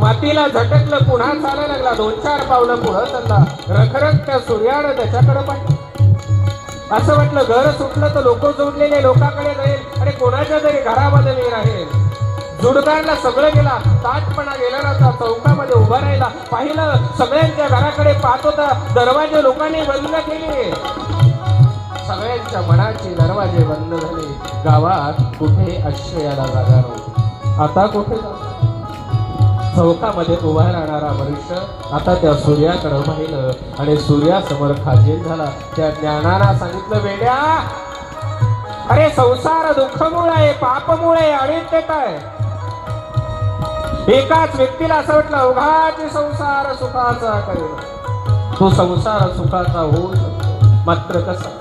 मातीला झटकलं पुन्हा चाला लागला. दोन चार पावलं पुढं चालला. रखरख त्या सूर्यानं त्याच्याकडे पाहिलं असं वाटलं घर सुटलं तर लोक जोडलेले लोकांकडे जाईल. आणि कोणाच्या तरी घरामध्ये मी राहील? जुडकांना सगळं गेला ताटपणा गेला नव्हता चौकामध्ये उभा राहिला. पाहिलं सगळ्यांच्या घराकडे पाहत होता दरवाजे लोकांनी बंद केले. सगळ्यांच्या मनाचे दरवाजे बंद झाले. गावात कुठे आश्रयाला जागा नव्हती. आता कुठे जाऊ? चौकामध्ये उभा राहणारा मनुष्य आता त्या सूर्याकडे पाहिलं आणि सूर्यासमोर खाजील झाला. त्या ज्ञानाला सांगितलं वेड्या अरे संसार दुःखमूळ आहे पाप आहे आणि ते काय? एकाच व्यक्तीला असं वाटलं उघाचे संसार सुखाचा करेल. तो संसार सुखाचा होऊ शकतो. मात्र कसा?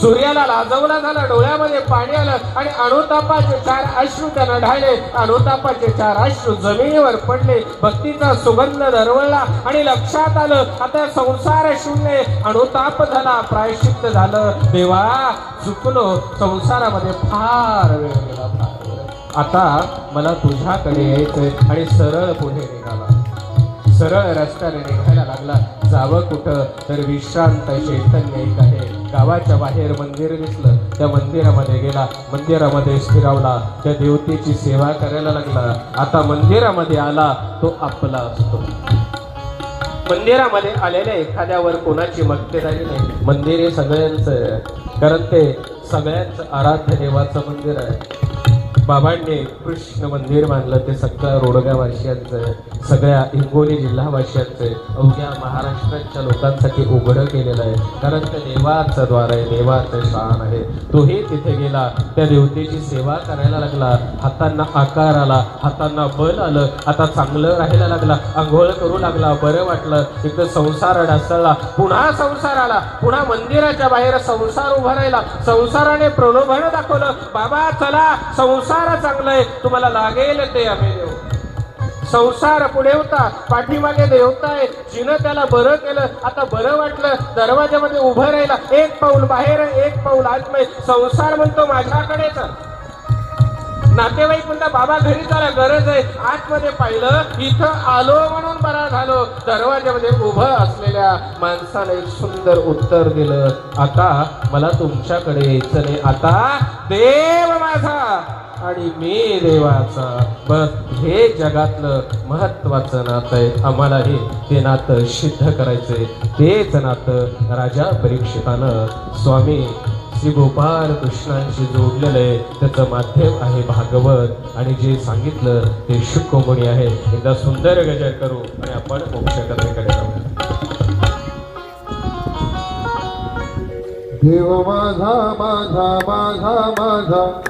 सूर्याला लाजवला झाला डोळ्यामध्ये पाणी आलं आणि अनुतापाचे चार अश्रू त्यानं ढाळले. अनुतापाचे चार अश्रू जमिनीवर पडले. भक्तीचा सुगंध दरवळला आणि लक्षात आलं आता संसार शून्य. अनुताप झाला प्रायश्चित्त झालं. देवा चुकलो संसारामध्ये फार वेळ गेला फार वेळ. आता मला तुझ्याकडे यायचंय आणि सरळ पुढे निघाला. सरळ रस्त्याने निघायला लागला. जावं कुठं तर विश्रांत चैतन्य एक आहे. गावाच्या बाहेर मंदिर दिसलं. त्या मंदिरामध्ये गेला. मंदिरामध्ये स्थिरावला. त्या देवतेची सेवा करायला लागला. आता मंदिरामध्ये आला तो आपला असतो. मंदिरामध्ये आलेल्या एखाद्यावर कोणाची मक्तेदारी नाही. मंदिर हे सगळ्यांचं आहे. कारण ते सगळ्यांचं आराध्य देवाचं मंदिर आहे. बाबांनी कृष्ण मंदिर बांधलं ते सगळ्या रोडगावासियांचं आहे सगळ्या हिंगोली जिल्हावासियांचं आहे अवघ्या महाराष्ट्राच्या लोकांसाठी उघडं केलेलं आहे. कारण ते देवाचं द्वार आहे देवाचं स्थान आहे. तोही तिथे गेला त्या देवतेची सेवा करायला लागला. हातांना आकार आला हातांना बल आलं आता चांगलं राहायला लागला आंघोळ करू लागला बरं वाटलं. तिथं संसार ढासळला पुन्हा संसार आला पुन्हा मंदिराच्या बाहेर संसार उभा राहिला. संसाराने प्रलोभन दाखवलं बाबा चला संसार चांगलं आहे. तुम्हाला लागेल ते आम्ही देऊ. संसार पुढे होता पाठीमागे देवता आहे जिनं त्याला बरं केलं आता बरं वाटलं दरवाजामध्ये उभं राहिला एक पाऊल बाहेर एक पाऊल आतमध्ये संसार म्हणतो माझ्याकडेच नातेवाईक म्हणता बाबा घरी त्याला गरज आहे. आतमध्ये पाहिलं इथं आलो म्हणून बरा झालो. दरवाजामध्ये उभं असलेल्या माणसाने एक सुंदर उत्तर दिलं आता मला तुमच्याकडे यायचं नाही. आता देव माझा. आणि मी देवाचा बस हे जगातलं महत्वाचं नातं आहे. आम्हालाही ते नातं सिद्ध करायचंय. तेच नातं राजा परीक्षितानं स्वामी श्री गोपाल कृष्णांशी जोडलेलं आहे. त्याचं माध्यम आहे भागवत. आणि जे सांगितलं ते शुकमुनी आहे. एकदा सुंदर गजर करू आणि आपण मोक्षकथेकडे जाऊ. देव माझा माझा माझा माझा.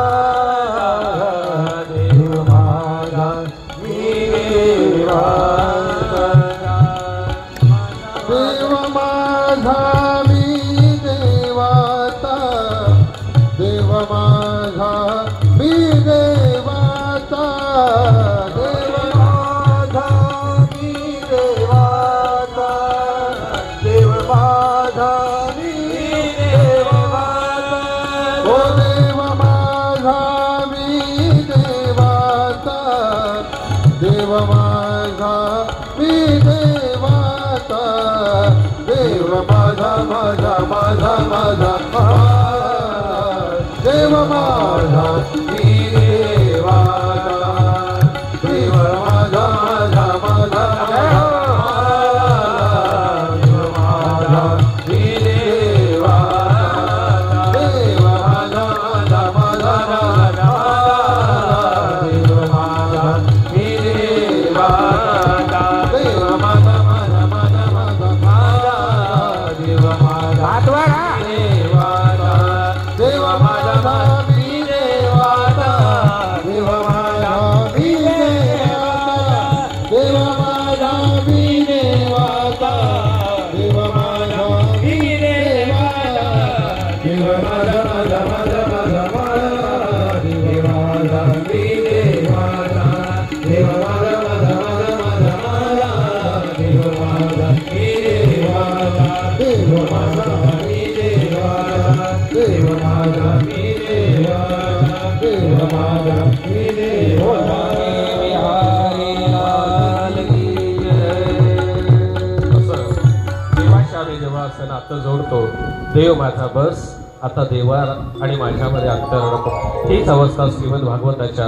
देव माझा बस आता देवा आणि माझ्यामध्ये अंतरण हीच अवस्था श्रीमद भागवताच्या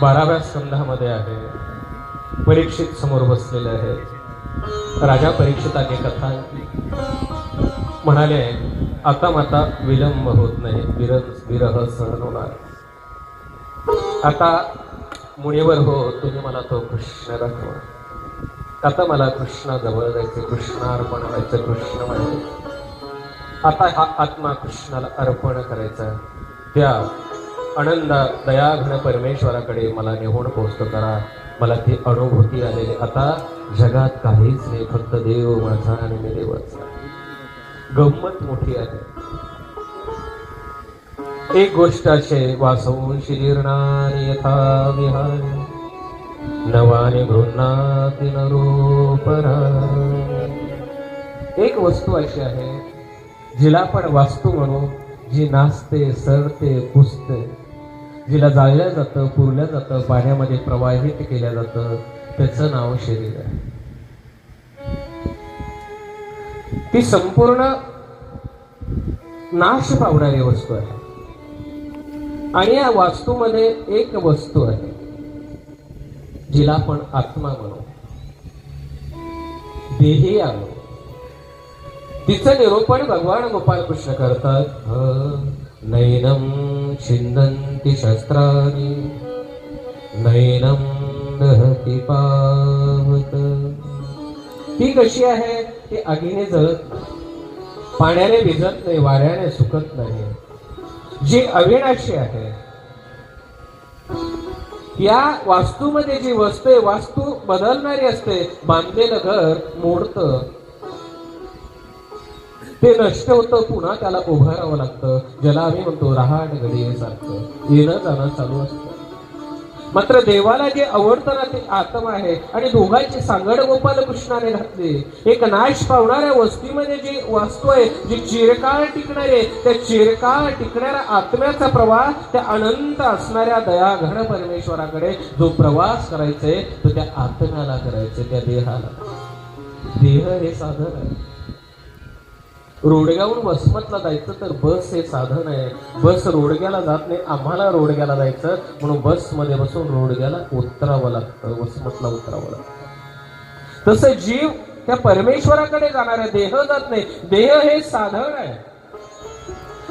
बाराव्या स्कंधामध्ये आहे. परीक्षित समोर बसलेले आहे. राजा परीक्षिताने कथा म्हणाले आता माता विलंब होत नाही. विरह विरह सहन होणार. आता मुनीवर हो तुम्ही मला तो कृष्ण दाखवा. आता मला कृष्णा जवळ जायचे कृष्णार्पण व्हायचं कृष्ण व्हायचं आता हा आत्मा कृष्णाला अर्पण करायचा त्या आनंद दयाघन परमेश्वराकडे मला नेहून पोचतो करा. मला ती अनुभूती आलेली आता जगात काहीच नाही फक्त देव माझा आणि मी देवाचा. गंमत मोठी आहे. एक गोष्ट असे वासवंशी जीर्णानि यथा विहारी नवाने गृह्णाती नरोपरा एक वस्तू अशी आहे जिला पण वास्तू म्हणू जी नाचते सरते कुसते जिला जाळल्या जातं पुरल्या जातं पाण्यामध्ये प्रवाहित केल्या जातं त्याचं नाव शरीर आहे. ती संपूर्ण नाश पावणारी वस्तू आहे. आणि या वास्तूमध्ये एक वस्तू आहे. जिला आपण आत्मा म्हणू देही आलो तिचं निरूपण भगवान गोपालकृष्ण करतात. नैनम छिंदंती शस्त्राणी नैनम दहती पावत. ती कशी आहे? ती अग्नीने जळत पाण्याने भिजत नाही वाऱ्याने सुकत नाही. जी अविनाशी आहे या वास्तूमध्ये जी वस्तू आहे वास्तू बदलणारी असते. बांधलेलं घर मोडतं ते नष्ट होतं पुन्हा त्याला उभारावं लागतं. ज्याला आम्ही म्हणतो रहाट सारखं. येणं जाणं चालू असतं. मात्र देवाला जे आवडतं ना ते आत्मा आहे. आणि दोघांची सांगड गोपाल कृष्णाने घातली. एक नाश पावणाऱ्या वस्तीमध्ये जी वास्तू आहे जी चिरकाळ टिकणारे त्या चिरकाळ टिकणाऱ्या आत्म्याचा प्रवास त्या अनंत असणाऱ्या दयाघड परमेश्वराकडे जो प्रवास करायचंय तो त्या आत्म्याला करायचंय त्या देहाला. देह हे साधन आहे. रोडग्यावरून वसमतला जायचं तर बस हे साधन आहे. बस रोडग्याला जात नाही आम्हाला रोडग्याला जायचं. म्हणून बसमध्ये बसून रोडग्याला उतरावं लागतं वसमतला उतरावं लागतं. तसं जीव त्या परमेश्वराकडे जाणारा देह जात नाही. देह हे साधन आहे.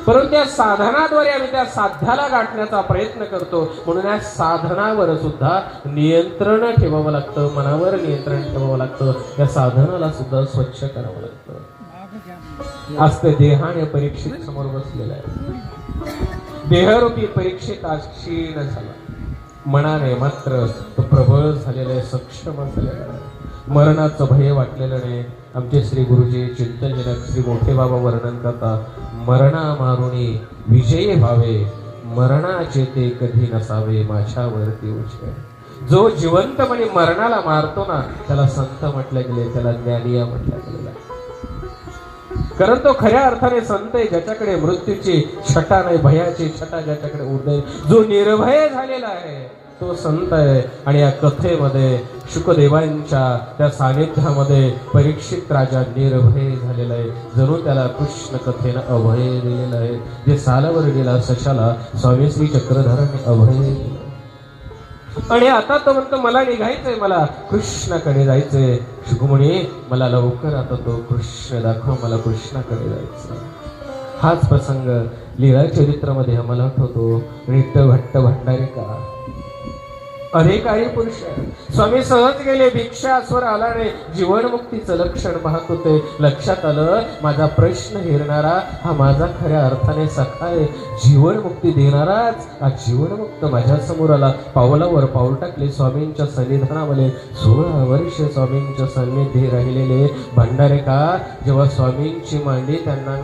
परंतु त्या साधनाद्वारे आम्ही त्या साध्याला गाठण्याचा प्रयत्न करतो. म्हणून या साधनावर सुद्धा नियंत्रण ठेवावं लागतं मनावर नियंत्रण ठेवावं लागतं. या साधनाला सुद्धा स्वच्छ करावं लागतं. आज ते देहाने परीक्षित समोर बसलेला आहे. देहरूपी परीक्षित आज क्षीण झाला. मनाने मात्र तो प्रबळ झालेला आहे सक्षम झालेला आहे. मरणाचं भय वाटलेलं नाही. आमचे श्री गुरुजी चिंतनजनक श्री मोठे बाबा वर्णन करता मरणा मारुणी विजयी व्हावे मरणाचे ते कधी नसावे माझ्यावरती उचे जो जिवंतपणे मरणाला मारतो ना त्याला संत म्हटलं गेले त्याला ज्ञानिया म्हटलं गेले. कारण तो खऱ्या अर्थाने संत आहे ज्याच्याकडे मृत्यूची छटा नाही भयाची छटा ज्याच्याकडे उदय जो निर्भय झालेला आहे तो संत आहे. आणि या कथेमध्ये शुकदेवांच्या त्या सानिध्यामध्ये परीक्षित राजा निर्भय झालेला आहे. जणू त्याला कृष्ण कथेनं अभय दिलेलं आहे. जे सालावर गेला सशाला स्वामी श्री चक्रधराने अभय दिलं आणि आता तो म्हणतो मला निघायचंय मला कृष्णाकडे जायचंय. शुकुमणी मला लवकर आता तो कृष्ण दाखव मला कृष्णाकडे जायचं हाच प्रसंग लीला चरित्रामध्ये आम्हाला आठवतो. रिट्ट भट्ट भंडारी का अधिकारी पुरुष स्वामी सहज गेले भिक्षा स्वर आला रे जीवनमुक्तीचं लक्षण पाहत होते. लक्षात आलं माझा प्रश्न हेरणारा हा माझा खऱ्या अर्थाने सखा आहे. जीवनमुक्ती देणाराच हा जीवनमुक्त माझ्यासमोर आला. पावलावर पाऊल टाकले स्वामींच्या सन्निधानामध्ये. सोळा वर्ष स्वामींच्या सन्निधी राहिलेले. भंडारे का? जेव्हा स्वामींची मांडी त्यांना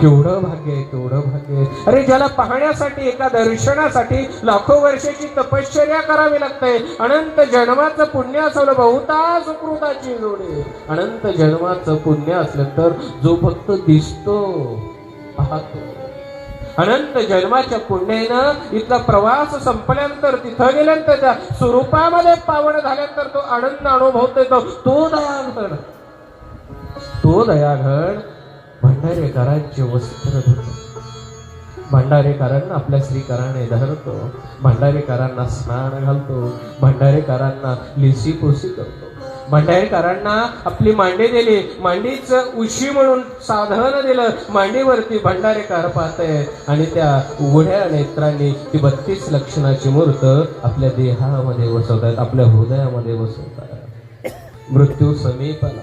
केवढं भाग्य आहे केवढं भाग्य आहे. अरे ज्याला पाहण्यासाठी एका दर्शनासाठी लाखो वर्षाची तपश्चर्या करावी लागते. अनंत जन्माचं पुण्य असलं बहुता सुकृताची जोडी. अनंत जन्माचं पुण्य असलं तर जो फक्त दिसतो पाहतो. अनंत जन्माच्या पुण्यानं इथला प्रवास संपल्यानंतर तिथं गेल्यानंतर त्या स्वरूपामध्ये पावन झाल्यानंतर तो आनंद अनुभवतो तो तो दयाघड तो दयाघड भंडारेकरांचे वस्त्र धुतो. भंडारेकरांना आपल्या श्रीकराने धरतो. भंडारेकरांना स्नान घालतो. भंडारेकरांना लिसी पोसी करतो. भंडारेकरांना आपली मांडी दिली. मांडीच उशी म्हणून साधन दिलं. मांडीवरती भंडारेकार पाहते. आणि त्या उघड्या नेत्रांनी ती बत्तीस लक्षणाची मूर्त आपल्या देहामध्ये बसवतात आपल्या हृदयामध्ये बसवतात मृत्यू समीप आला.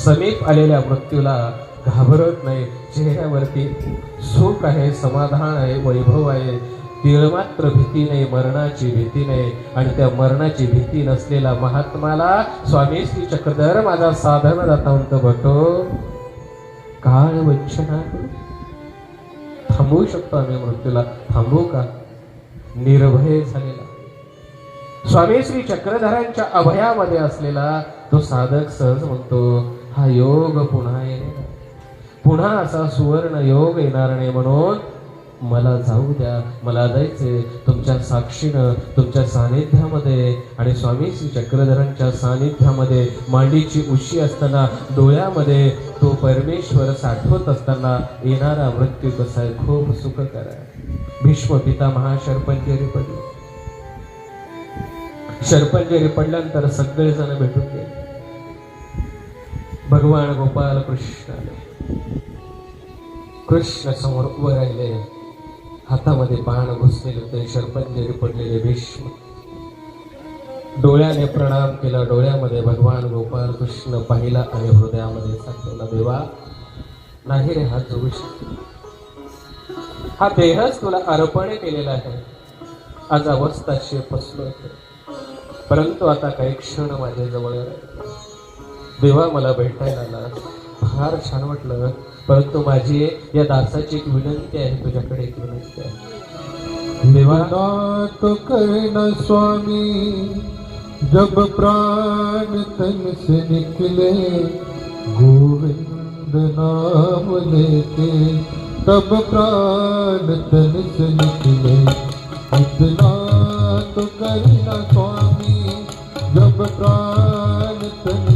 समीप आलेल्या मृत्यूला घाबरत नाही. चेहऱ्यावरती सुख आहे समाधान आहे वैभव आहे. तिळमात्र भीती नाही मरणाची भीती नाही. आणि त्या मरणाची भीती नसलेला महात्माला स्वामी श्री चक्रधर माझा साधन जातावंत भटो. काळ वंचना. थांबू थांबवू शकतो आम्ही मृत्यूला. थांबवू का? निर्भय झालेला. स्वामी श्री चक्रधरांच्या अभयामध्ये असलेला तो साधक सहज म्हणतो हा योग पुन्हा येणे. पुन्हा असा सुवर्ण योग येणार नाही म्हणून मला जाऊ द्या मला जायचे तुमच्या साक्षीनं तुमच्या सानिध्यामध्ये आणि स्वामी श्री चक्रधरांच्या सानिध्यामध्ये मांडीची उशी असताना डोळ्यामध्ये तो परमेश्वर साठवत असताना येणारा मृत्यू कसा आहे? खूप सुखकर आहे. भीष्म पिता महाशर्पंचेरी पडले. शर्पंजरी पडल्यानंतर सगळेजण भेटून गेले. भगवान गोपाल कृष्ण आले. कृष्ण समोर उभे राहिले. हातामध्ये बाण घुसलेले होते शर्पंजरी पडलेले भीष्म. डोळ्याने प्रणाम केला. डोळ्यामध्ये भगवान गोपाल कृष्ण पाहिला आणि हृदयामध्ये साठवला देवा नाही रे हा जगू शकतो हा देहच तुला अर्पण केलेला आहे. आज अवस्था फसलो आहे. परंतु आता काही क्षण माझ्या जवळ देवा मला भेटायला आला फार छान वाटलं. परंतु माझी या दासाची एक विनंती आहे तुझ्याकडे एक विनंती आहे. देवा तो करना स्वामी जब प्राण तन से निकले गोविंद नाम लेके तब प्राण तन से निकले। इतना तो करना स्वामी जब प्राण तन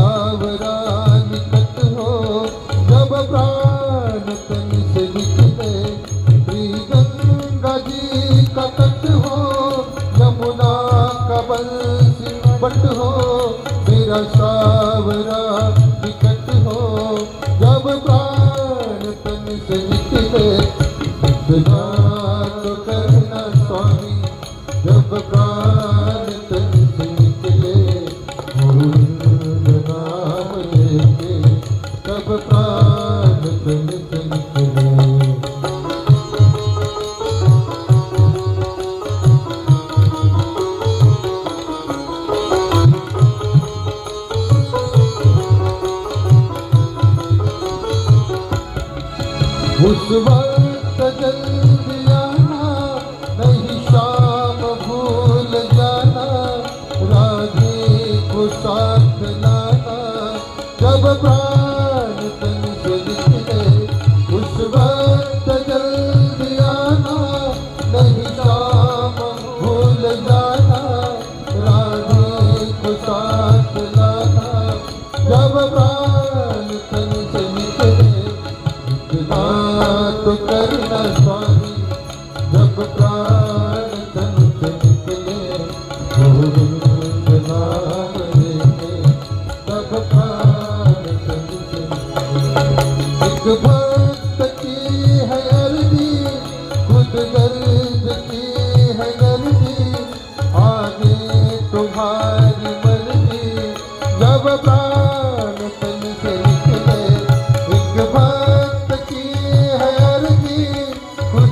से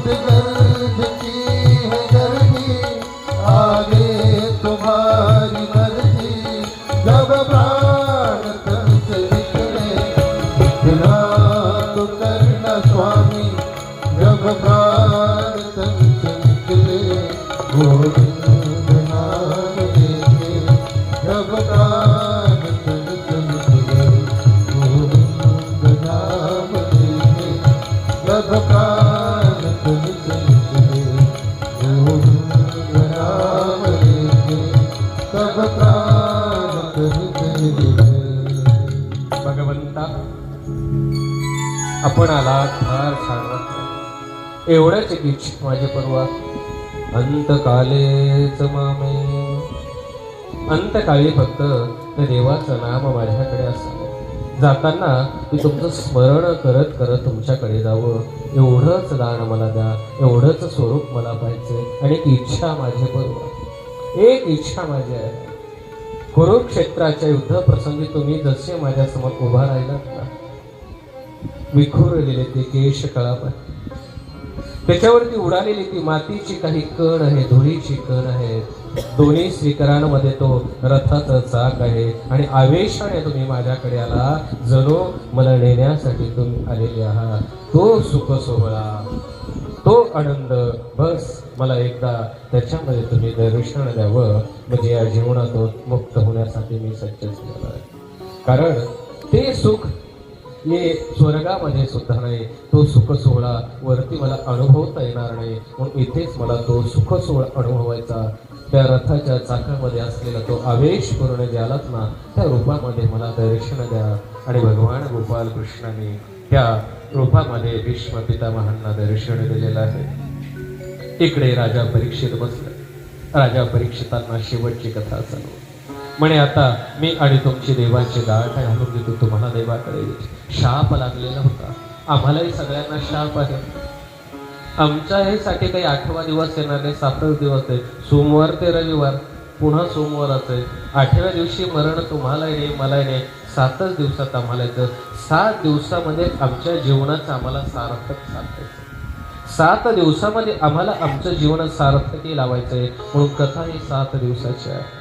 the आपण आलात फार छान एवढ्याच एक इच्छा माझे परवा. अंतकालेच मामे. अंतकाळी फक्त त्या देवाचं नाम माझ्याकडे असावं. जाताना मी तुमचं स्मरण करत करत तुमच्याकडे जावं. एवढंच दान मला द्या एवढंच स्वरूप मला पाहिजे आणि एक इच्छा माझे बरोबर एक इच्छा माझी आहे. कुरुक्षेत्राच्या युद्धप्रसंगी तुम्ही जसे माझ्यासमोर उभा राहिलात ना विखुरलेले ते केश कळाप त्याच्यावरती उडालेली ती मातीची काही कण आहे धुळीची कण आहे. दोन्ही श्रीकरांमध्ये तो रथाचा चाक आहे आणि आवेशाने तुम्ही माझ्याकडे आला. जणू मला नेण्यासाठी तुम्ही आलेले आहात. तो सुख सोहळा तो आनंद बस मला एकदा त्याच्यामध्ये तुम्ही दर्शन द्यावं. म्हणजे या जीवनातून मुक्त होण्यासाठी मी सज्ज झालो आहे. कारण ते सुख हे स्वर्गामध्ये सुद्धा नाही तो सुख सोहळा वरती मला अनुभवता येणार नाही. म्हणून इथेच मला तो सुख सोहळा अनुभवायचा. त्या रथाच्या चाकामध्ये असलेला तो आवेश पूर्ण ज्यालाच ना त्या रूपामध्ये मला दर्शन द्या. आणि भगवान गोपाल कृष्णाने त्या रूपामध्ये भीष्म पितामहांना दर्शन दिलेलं आहे. इकडे राजा परीक्षित बसला. राजा परीक्षितांना शेवटची कथा चालू म्हणे आता मी आणि तुमची देवाची गाठ घालून देतो तुम्हाला देवाकडे शाप लागलेला होता. आम्हालाही सगळ्यांना शाप आहे. आमच्या हे साठी काही आठवा दिवस येणार नाही सातच दिवस आहे. सोमवार ते रविवार पुन्हा सोमवारच आहे. आठव्या दिवशी मरण तुम्हालाही नाही मलाही नाही. सातच दिवसात आम्हाला येतं. सात दिवसामध्ये आमच्या जीवनाचं आम्हाला सार्थक साधायचं सात दिवसामध्ये आम्हाला आमचं जीवन सार्थकी लावायचं आहे म्हणून कथा ही सात दिवसाची आहे.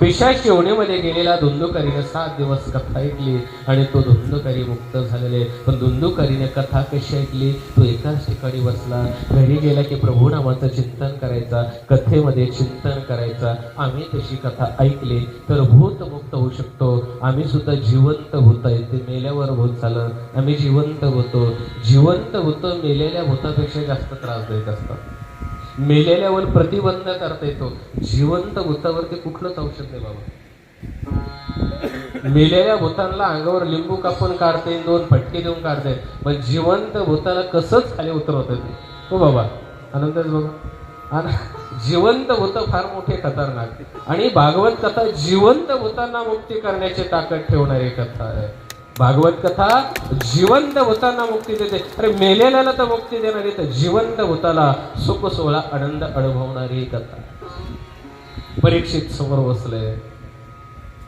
पिशाच योनीमध्ये गेलेला धुंदुकरीने सात दिवस कथा ऐकली आणि तो धुंदुकरी मुक्त झालेले. पण धुंदुकरीने कथा कशी ऐकली? तो एकाच ठिकाणी बसला. घरी गेला की प्रभू नामाचं चिंतन करायचा. कथेमध्ये चिंतन करायचा. आम्ही तशी कथा ऐकली. तर भूत मुक्त होऊ शकतो. आम्ही सुद्धा जिवंत भूत आहे. ते मेल्यावर भूत झालं. आम्ही जिवंत होतो. जिवंत होतं मेलेल्या भूतापेक्षा जास्त त्रासदायक असतात. मेलेल्यावर प्रतिबंध करता येतो. जिवंत भूतावरती कुठलंच औषध नाही बाबा. मेलेल्या भूतांना अंगावर लिंबू कापून काढता येईल दोन फटके देऊन काढता येईल. पण जिवंत भूताला कसंच खाली उतरवत येते हो बाबा आनंदच बघा आणि जिवंत भूत फार मोठे खतरनाक. आणि भागवत कथा जिवंत भूतांना मुक्ती करण्याची ताकद ठेवणारी कथा आहे. भागवत कथा जिवंत होताना मुक्ती देते. अरे मेलेल्याला तर मुक्ती देणारी तर जिवंत होताला सुख सोहळा आनंद अनुभवणारी कथा. परीक्षित समोर बसले.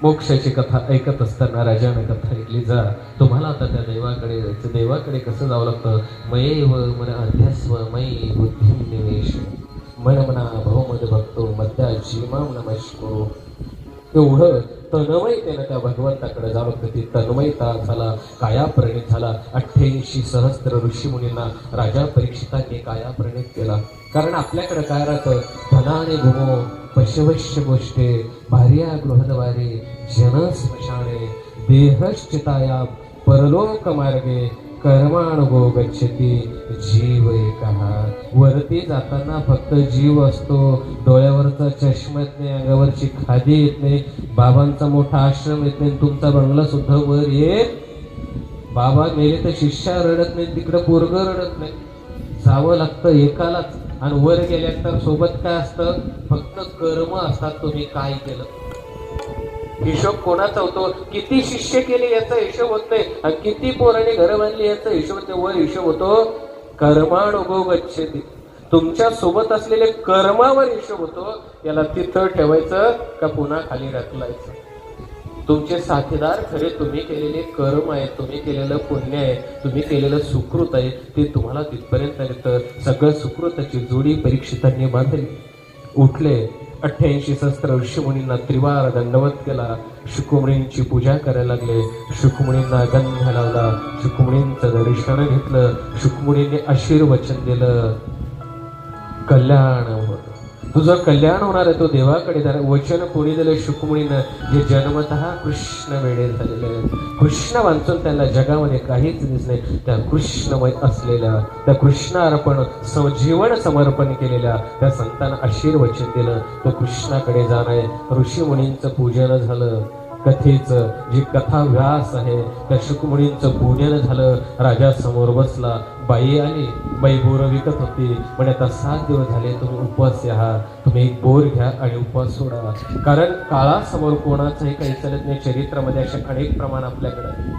मोक्षाची कथा ऐकत असताना राजाने कथा ऐकली जा तुम्हाला आता त्या देवाकडे जायचं. देवाकडे कसं जावं लागतं? मयेव मन अध्यास्व मयी बुद्धी निवेश. मन मना भाऊमध्ये भक्तो मध्या जीमाम नमस्को एवढं तन्मयतेनं त्या भगवंताकडे जावं लागतं ती तन्मयता झाला काया प्रणित झाला. अठ्ठ्याऐंशी सहस्त्र ऋषीमुनींना राजा परीक्षितांनी काया प्रणित केला. कारण आपल्याकडे काय राहतं? धनाने घुमो पशवश्य गोष्टे भार्या गृहद्वारे जन स्मशाने देहश्चिताया परलोक मार्गे कर्मानुभव गच्छती जीव एक. वरती जाताना फक्त जीव असतो. डोळ्यावरचा चष्मा येत नाही अंगावरची खादी येत नाही बाबांचा मोठा आश्रम येत नाही तुमचा बंगला सुद्धा वर येत बाबा मेले तर शिष्या रडत नाही तिकडं पोरग रडत नाही जावं लागतं एकालाच. आणि वर गेल्यानंतर सोबत काय असतं? फक्त कर्म असतात तुम्ही काय केलं. हिशोब कोणाचा होतो? किती शिष्य केले याचा हिशोब होत नाही आणि किती पोराने घरं बांधली याचा हिशोब तेव्हा हिशोब होतो कर्मानुगो तुमच्यासोबत असलेले कर्मावर हिशोब होतो याला तिथं ठेवायचं का पुन्हा खाली रचलायचं तुमचे साथीदार खरे तुम्ही केलेले कर्म आहे तुम्ही केलेलं पुण्य आहे तुम्ही केलेलं सुकृत आहे ते तुम्हाला तिथपर्यंत येतं सगळं सुकृताची जोडी परीक्षितांनी बांधली. उठले अठ्ठ्याऐंशी सहस्त्र ऋषीमुनींना त्रिवार दंडवत केला. शुकुमणींची पूजा करायला लागले. शुकुमणींना गंध लावला. शुकुमणींचं दर्शन घेतलं. शुकुमुनींनी आशीर्वचन दिलं. कल्याण होतं. तुझं कल्याण होणार आहे तो देवाकडे जरा वचन कोणी दिलं शुकमुनीनं. जे जन्मत कृष्ण वेळे झालेले आहेत कृष्ण वांचून त्यांना जगामध्ये काहीच दिसले त्या कृष्णमय असलेल्या त्या कृष्णार्पण अर्पण जीवन समर्पण केलेल्या त्या संतांना आशीर्वचन दिलं. तो कृष्णाकडे जाणार ऋषी मुनींचं पूजन झालं. कथेचं जी कथा व्यास आहे त्या शुकमुनींचं पूजन झालं राजा समोर बसला. बाई आली बाई बोर विकत होती. पण आता सात दिवस झाले तुम्ही उपवास आहात तुम्ही एक बोर घ्या आणि उपवास सोडा. कारण काळासमोर कोणाचंही काही चालत नाही. चरित्रामध्ये असे अनेक प्रमाण आपल्याकडे आहे.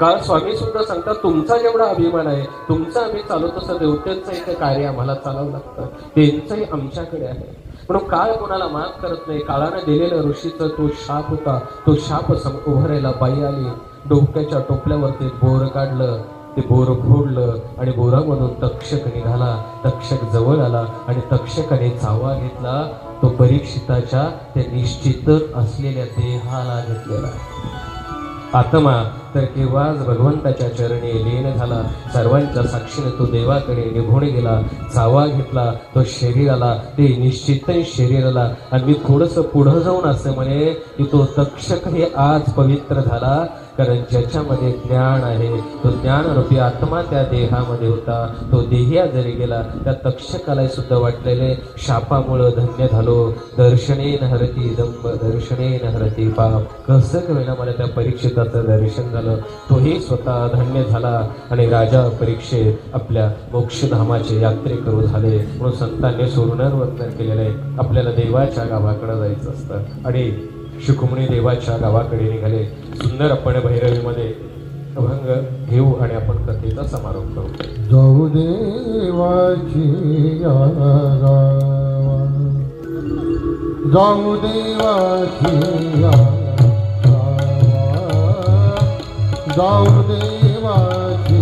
काळ स्वामी सुद्धा सांगतात तुमचा जेवढा अभिमान आहे तुमचा आम्ही चालवत असं देवतेचं एक कार्य आम्हाला चालावं लागतं. त्यांचंही आमच्याकडे आहे. म्हणून काळ कोणाला माफ करत नाही काळानं दिलेलं ऋषीचा तो शाप होता. तो शाप सम उभारायला बाई आली. डोक्याच्या टोपल्यावरती बोर काढलं. ते बोर फोडलं आणि बोरामधून तक्षक निघाला तक्षक जवळ आला आणि तक्षकाने चावा घेतला. तो परीक्षिताच्या त्या निश्चित असलेल्या देहाला घेतलेला. आत्मा तर केव्हाच भगवंताच्या चरणी लीन झाला. सर्वांच्या साक्षीने तो देवाकडे निघून गेला. चावा घेतला. तो शरीराला ते निश्चित शरीराला. आणि मी थोडंसं पुढं जाऊन असं म्हणे की तो तक्षक हे आज पवित्र झाला. कारण ज्याच्यामध्ये ज्ञान आहे तो ज्ञानरूपी आत्मा त्या देहामध्ये होता. तो देहिया जरी गेला. त्या तक्षकाला सुद्धा वाटलेले. शापामुळं धन्य झालो. दर्शने हरती दंब दर्शने हरती पाप. कसं कळलं मला त्या परीक्षिताचं दर्शन झालं? तोही स्वतः धन्य झाला आणि राजा परीक्षेत आपल्या मोक्षधामाचे यात्रेकरू झाले. म्हणून संतांनी सोनरवर्तन केलेलं आहे. आपल्याला देवाच्या गावाकडे जायचं असतं. आणि शुकुमणी देवाच्या गावाकडे निघाले. सुंदर आपण भैरवीमध्ये अभंग घेऊ आणि आपण कथेचा समारोप करू. जाऊ देवाची जाऊ देवाची जाऊ देवाची